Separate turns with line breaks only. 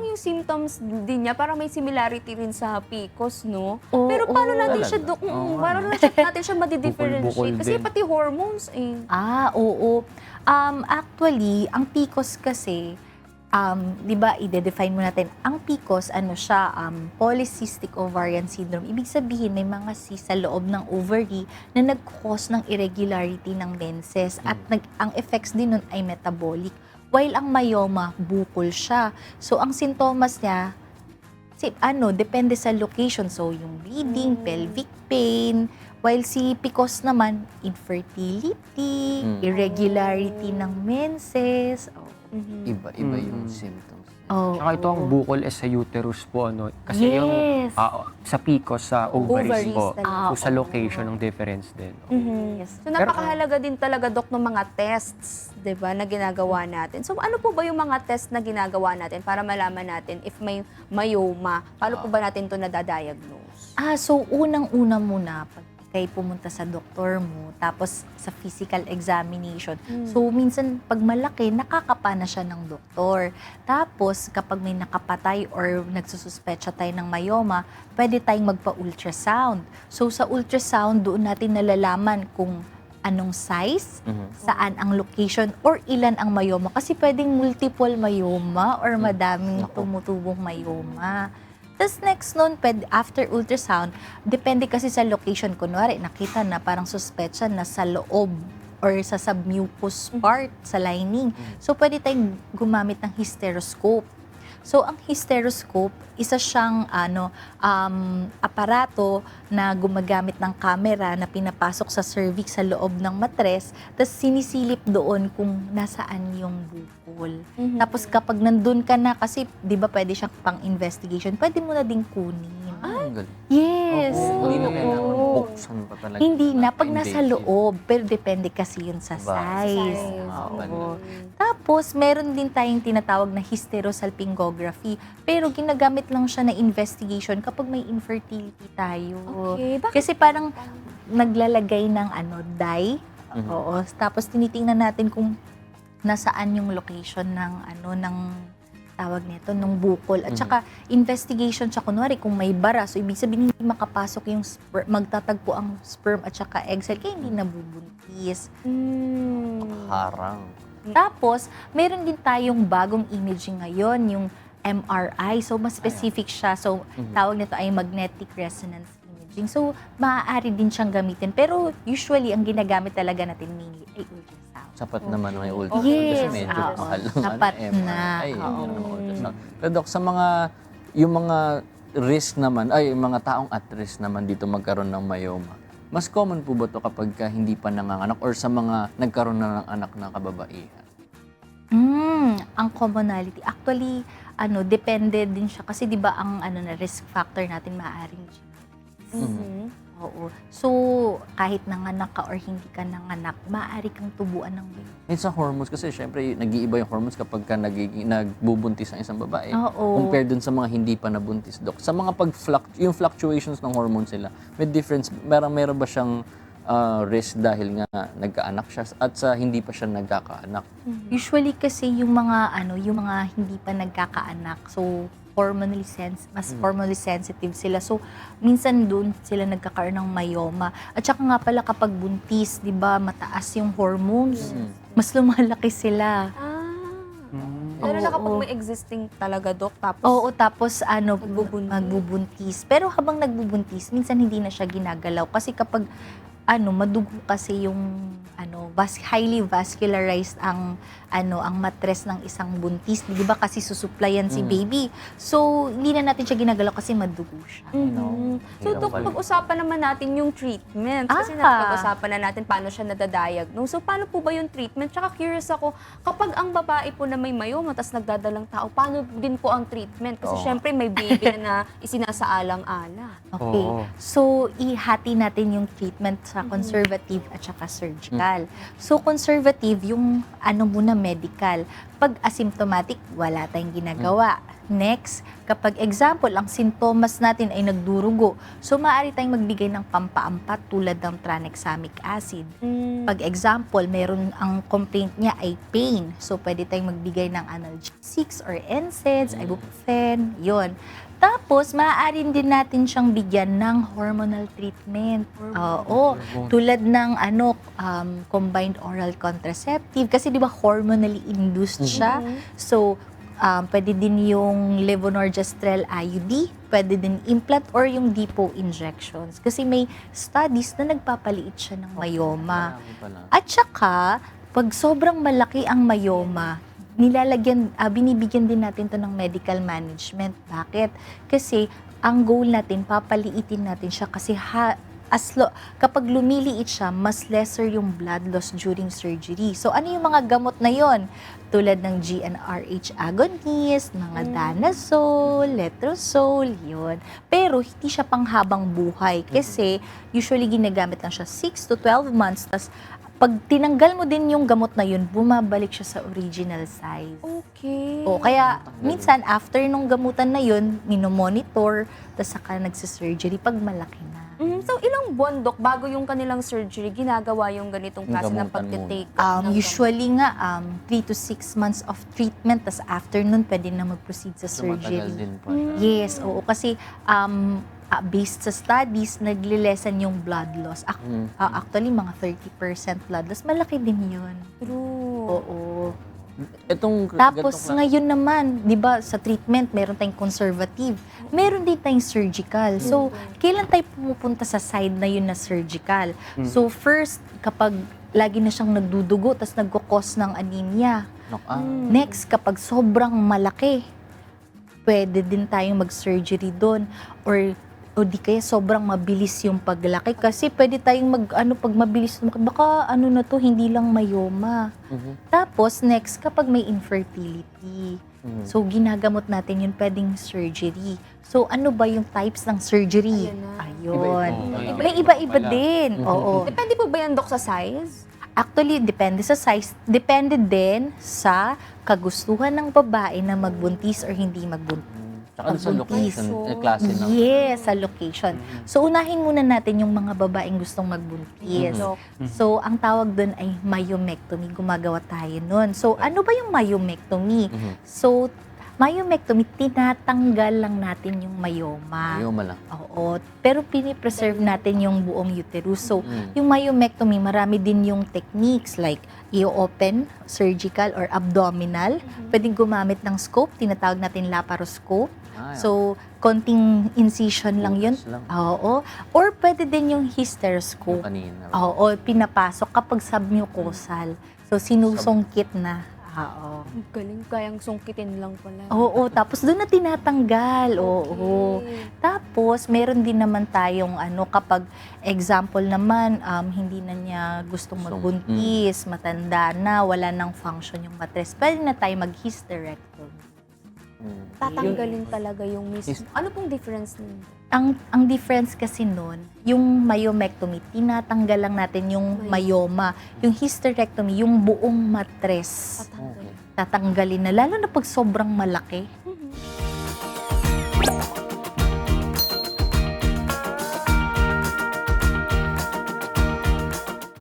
parang yung symptoms din niya, parang may similarity rin sa PCOS, no?
Oo,
Pero paano
oo.
natin siya, dok, mm,
Oo nga,
paano
no?
natin, natin siya madi-differentiate?
Bukol-bukol
Kasi
din.
pati hormones, eh.
Ah, oo. Um, actually, ang PCOS kasi, um, di ba, i-define mo natin, ang PCOS, ano siya, um, polycystic ovarian syndrome. Ibig sabihin, may mga cyst sa loob ng ovary na nag-cause ng irregularity ng menses at nag, ang effects din nun ay metabolic. While ang myoma, bukol siya. So, ang sintomas niya, si, ano, depende sa location. So, yung bleeding,
Mm.
pelvic pain, while si PCOS naman, infertility,
Mm.
irregularity ng menses. Oh.
Mhm.
Iba-iba yung
Mm.
symptoms.
Oh,
Saka ito ang bukol is sa uterus po, ano? Kasi yung
Yes.
ah, sa PCOS, sa ovaries,
Ovaries
po.
talaga.
Ah,
So, sa location ng difference din.
Mhm.
Yes.
So napakahalaga din talaga dok ng mga tests, 'di ba, na ginagawa natin. So ano po ba yung mga test na ginagawa natin para malaman natin if may myoma? Paano po ba natin 'to nadadiagnose?
Ah, so unang-una muna, pag ikay pumunta sa doktor mo, tapos sa physical examination.
Mm.
So, minsan, pag malaki, nakakapa na siya ng doktor. Tapos, kapag may nakapatay or nagsususpecha tayo ng myoma, pwede tayong magpa-ultrasound. So, sa ultrasound, doon natin nalalaman kung anong size,
Mhm.
saan ang location, or ilan ang myoma. Kasi pwedeng multiple myoma or madaming
Nako.
tumutubong myoma. Tapos next nun, pwede, after ultrasound, depende kasi sa location. Kunwari, nakita na parang suspecha na sa loob or sa submucous part, sa lining. So, pwede tayong gumamit ng hysteroscope. So, ang hysteroscope, isa siyang ano, um, aparato na gumagamit ng camera na pinapasok sa cervix sa loob ng matres, tapos sinisilip doon kung nasaan yung bukol.
Mhm.
Tapos kapag nandun ka na, kasi di ba pwede siyang pang-investigation, pwede mo na ding kunin.
Ah.
Yes.
Oo, Hindi na kailangan buksan pa talaga.
Hindi na, pag nasa loob, pero depende kasi yun sa
Ba,
size.
size.
Oo. Tapos, meron din tayong tinatawag na hysterosalpingography. Pero ginagamit lang siya na investigation kapag may infertility tayo.
Okay, bakit?
Kasi parang naglalagay ng ano, dye.
Mhm.
Oo. Tapos tinitingnan natin kung nasaan yung location ng ano ng tawag nito nung bukol at
Mhm.
saka investigation siya kunwari kung may bara so ibig sabihin hindi makapasok yung sper- magtatagpo ang sperm at saka egg cell kaya hindi nabubuntis
Mm.
Harang.
Tapos, meron din tayong bagong imaging ngayon, yung MRI. So, mas specific siya. So,
Mhm.
tawag nito ay magnetic resonance imaging. So, maaari din siyang gamitin. Pero, usually, ang ginagamit talaga natin mainly ay ultrasound.
Sapat naman may ultrasound.
Yes,
Kasi medyo
oo.
mahal ng
Sapat na,
yun
oo.
ultrasound. Pero Dok, sa mga, yung mga risk naman, ay, yung mga taong at risk naman dito magkaroon ng myoma, mas common po ba to kapag ka hindi pa nanganganak or sa mga nagkaroon na ng anak na kababaihan?
Mm, ang commonality. Actually, ano, depende din siya. Kasi, di ba, ang ano na risk factor natin maaaring genetics. Oo. So, kahit nanganak ka or hindi ka nanganak, maaari kang tubuan ng baby.
Minsan hormones kasi syempre nag-iiba yung hormones kapag ka nagiging, nagbubuntis ang isang babae.
Oo.
Compared dun sa mga hindi pa nabuntis, Dok. Sa mga pag yung fluctuations ng hormones nila, may difference, meron, meron ba siyang ah, risk dahil nga nagkaanak siya at sa hindi pa siya nagkakaanak?
Usually kasi yung mga ano, yung mga hindi pa nagkakaanak, so hormonally sens mas hormonally sensitive sila. So minsan doon sila nagkakaroon ng myoma. At saka nga pala kapag buntis, 'di ba, mataas yung hormones.
Mm.
Mas lumalaki sila.
Ah.
Mm.
Lalo na kapag may existing talaga, Dok. Tapos,
Oo, tapos ano,
Magbubuntis.
magbubuntis. Pero habang nagbubuntis, minsan hindi na siya ginagalaw kasi kapag ano, madugo kasi yung ano, vas- highly vascularized ang ano, ang matres ng isang buntis, 'di ba? Kasi susuplayan si
Mm.
baby. So, hindi na natin siya ginagalaw kasi madugo siya.
Mhm. So, Dok,
pala.
pag-usapan naman natin yung treatment. Kasi
Ah.
napag-usapan na natin paano siya nadadiagnose. So, paano po ba yung treatment? Tsaka curious ako, kapag ang babae po na may myoma, tas nagdadalang tao, paano din po ang treatment? Kasi
Oo.
syempre may baby na isinasaalang-ala.
Okay.
Oo.
So, ihati natin yung treatment sa conservative at saka surgical. So, conservative, yung ano muna medical. Pag asymptomatic, wala tayong ginagawa. Next, kapag example, ang sintomas natin ay nagdurugo, so maaari tayong magbigay ng pampaampat tulad ng tranexamic acid.
Mm.
Pag example, meron ang complaint niya ay pain. So, pwede tayong magbigay ng analgesics or NSAIDs, ibuprofen, yon. Tapos, maaari din natin siyang bigyan ng hormonal treatment. Oo. Tulad ng ano, um, combined oral contraceptive. Kasi di ba hormonally induced siya. So, um, pwede din yung levonorgestrel IUD, pwede din implant or yung depot injections. Kasi may studies na nagpapaliit siya ng myoma. At saka, pag sobrang malaki ang myoma, nilalagyan, ah, binibigyan din natin to ng medical management. Bakit? Kasi ang goal natin, papaliitin natin siya kasi ha, as lo, kapag lumiliit siya, mas lesser yung blood loss during surgery. So ano yung mga gamot na yon? Tulad ng GnRH agonist, mga danazol, letrozole, yun. Pero hindi siya panghabang buhay kasi usually ginagamit lang siya 6 to 12 months. Tas pag tinanggal mo din yung gamot na yun, bumabalik siya sa original size.
Okay.
O, kaya minsan after nung gamutan na yun, minomonitor, tapos saka nagsisurgery pag malaki na.
Mm, so, ilang buwan, Dok, bago yung kanilang surgery, ginagawa yung ganitong
Yung
klase ng
gamutan
pagtitake?
Um,
ng
usually nga, um, 3 to 6 months of treatment, tapos after nun, pwede na mag-proceed sa
So, matagal
surgery.
din po.
Yes, oo. Kasi um, ah, based sa studies, naglilesan yung blood loss. Ac-
Mm.
ah, actually, mga 30% blood loss. Malaki din yun.
True.
Oo.
Itong
Tapos ngayon naman, 'di ba, sa treatment meron tayong conservative. Meron din tayong surgical. So, kailan tayo pumupunta sa side na yun na surgical? So, first, kapag lagi na siyang nagdudugo, tapos nagkukos ng anemia.
Knock out.
Next, kapag sobrang malaki, pwede din tayong mag-surgery doon. Or, o di kaya sobrang mabilis yung paglaki. Kasi pwede tayong mag, ano, pag mabilis, baka ano na to, hindi lang myoma.
Mhm.
Tapos, next, kapag may infertility.
Mhm.
So, ginagamot natin yun, pwedeng surgery. So, ano ba yung types ng surgery? Ayun.
Iba-iba.
May iba-iba
Pala.
din.
Mhm.
Oo.
Depende po ba yan, Dok, sa size?
Actually, depende sa size. Depende din sa kagustuhan ng babae na magbuntis or hindi magbuntis.
Tsaka sa location, eh, klase ng...
Yes, sa location. So, unahin muna natin yung mga babaeng gustong magbuntis.
Dok.
So, ang tawag doon ay myomectomy. Gumagawa tayo nun. So, ano ba yung myomectomy?
Mhm.
So, myomectomy, tinatanggal lang natin yung myoma.
Ayoma lang.
Oo. Pero pinipreserve natin yung buong uterus. So,
Mm.
yung myomectomy, marami din yung techniques like i-open, surgical, or abdominal. Pwedeng gumamit ng scope, tinatawag natin laparoscope.
Ah,
So, konting incision lang yun.
lang.
Oo. Or pwede din yung
Yung
hysteroscope.
kanina.
Oo, pinapasok kapag submucosal. So, sinusungkit na. Oo.
Ang galing, kayang sungkitin lang pala.
Oo, tapos doon na tinatanggal. Oo.
Okay.
Tapos, meron din naman tayong ano, kapag example naman, um, hindi na niya gustong
Gustong-
magbuntis, matanda na, wala nang function yung matres, pwede na tayo mag-hysterectomy.
Mm.
Tatanggalin talaga yung mismo.
Is-
Ano pong difference nun?
Ang, ang difference kasi nun, yung myomectomy, tinatanggal lang natin yung myoma. Yung hysterectomy, yung buong matres,
Tatanggalin.
tatanggalin na. Lalo na pag sobrang malaki.